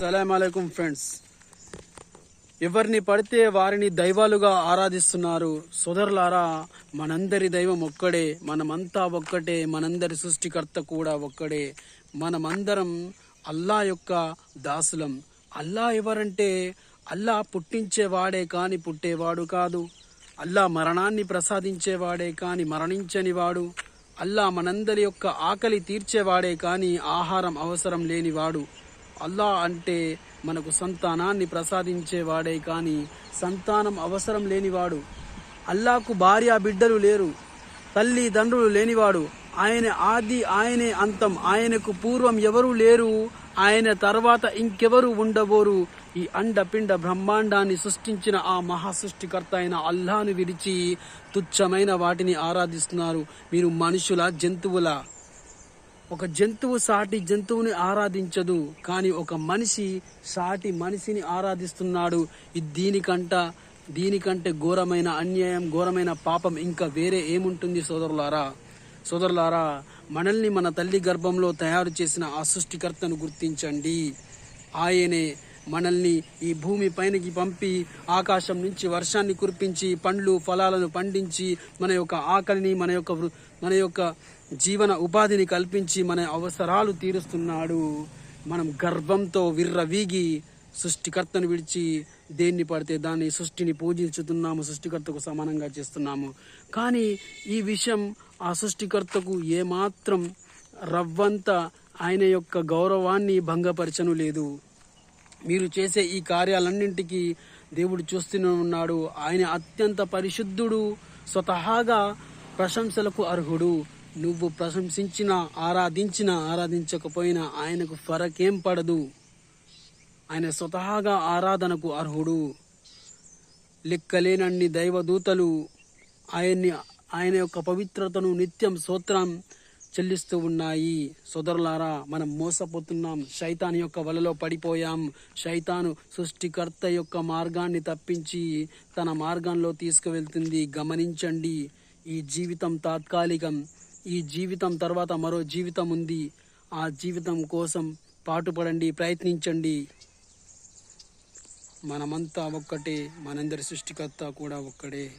సలాం అలైకుం ఫ్రెండ్స్ ఎవరిని పడితే వారిని దైవాలుగా ఆరాధిస్తున్నారు సోదరులారా మనందరి దైవం ఒక్కడే మనమంతా ఒక్కటే మనందరి సృష్టికర్త కూడా ఒక్కడే. మనమందరం అల్లా యొక్క దాసులం. అల్లా ఎవరంటే అల్లా పుట్టించేవాడే కాని పుట్టేవాడు కాదు. అల్లా మరణాన్ని ప్రసాదించేవాడే కాని మరణించని వాడు. అల్లా మనందరి యొక్క ఆకలి తీర్చేవాడే కాని ఆహారం అవసరం లేనివాడు అల్లా అంటే మనకు సంతానాన్ని ప్రసాదించేవాడే కాని సంతానం అవసరం లేనివాడు. అల్లాకు భార్య బిడ్డలు లేరు తల్లి తండ్రులు లేనివాడు. ఆయన ఆది ఆయనే అంతం ఆయనకు పూర్వం ఎవరూ లేరు ఆయన తర్వాత ఇంకెవరు ఉండబోరు? ఈ అండపిండ బ్రహ్మాండాన్ని సృష్టించిన ఆ మహాసృష్టికర్త అయిన అల్లాను విడిచి తుచ్చమైన వాటిని ఆరాధిస్తున్నారు. మీరు మనుషుల జంతువుల ఒక జంతువు సాటి జంతువుని ఆరాధించదు కానీ ఒక మనిషి సాటి మనిషిని ఆరాధిస్తున్నాడు. దీనికంట దీనికంటే ఘోరమైన అన్యాయం ఘోరమైన పాపం ఇంకా వేరే ఏముంటుంది సోదరులారా? సోదరులారా మనల్ని మన తల్లి గర్భంలో తయారు చేసిన ఆ సృష్టికర్తను గుర్తించండి. ఆయనే మనల్ని ఈ భూమి పైనకి పంపి ఆకాశం నుంచి వర్షాన్ని కురిపించి పండ్లు ఫలాలను పండించి మన యొక్క ఆకలిని మన యొక్క వృ- మన యొక్క జీవన ఉపాధిని కల్పించి మన అవసరాలు తీరుస్తున్నాడు. మనం గర్వంతో విర్రవీగి సృష్టికర్తను విడిచి దేన్ని పడితే దాన్ని సృష్టిని పూజించుతున్నాము సృష్టికర్తకు సమానంగా చేస్తున్నాము. కానీ ఈ విషయం ఆ సృష్టికర్తకు ఏమాత్రం రవ్వంత ఆయన యొక్క గౌరవాన్ని భంగపరచను లేదు. మీరు చేసే ఈ కార్యాలన్నింటికి దేవుడు చూస్తూనే ఉన్నాడు. ఆయన అత్యంత పరిశుద్ధుడు స్వతహాగా ప్రశంసలకు అర్హుడు. నువ్వు ప్రశంసించిన ఆరాధించిన ఆరాధించకపోయినా ఆయనకు ఫరకేం పడదు. ఆయన స్వతహాగా ఆరాధనకు అర్హుడు. లెక్కలేనన్ని దైవదూతలు ఆయన్ని ఆయన యొక్క పవిత్రతను నిత్యం స్తోత్రం చెల్లిస్తూ ఉన్నాయి. సోదరులారా మనం మోసపోతున్నాం. శైతాన్ యొక్క వలలో పడిపోయాం. శైతాను సృష్టికర్త యొక్క మార్గాన్ని తప్పించి తన మార్గంలో తీసుకువెళ్తుంది. గమనించండి ఈ జీవితం తాత్కాలికం. ఈ జీవితం తర్వాత మరో జీవితం ఉంది. ఆ జీవితం కోసం పాటుపడండి ప్రయత్నించండి. మనమంతా ఒక్కటే మనందరి సృష్టికర్త కూడా ఒక్కడే.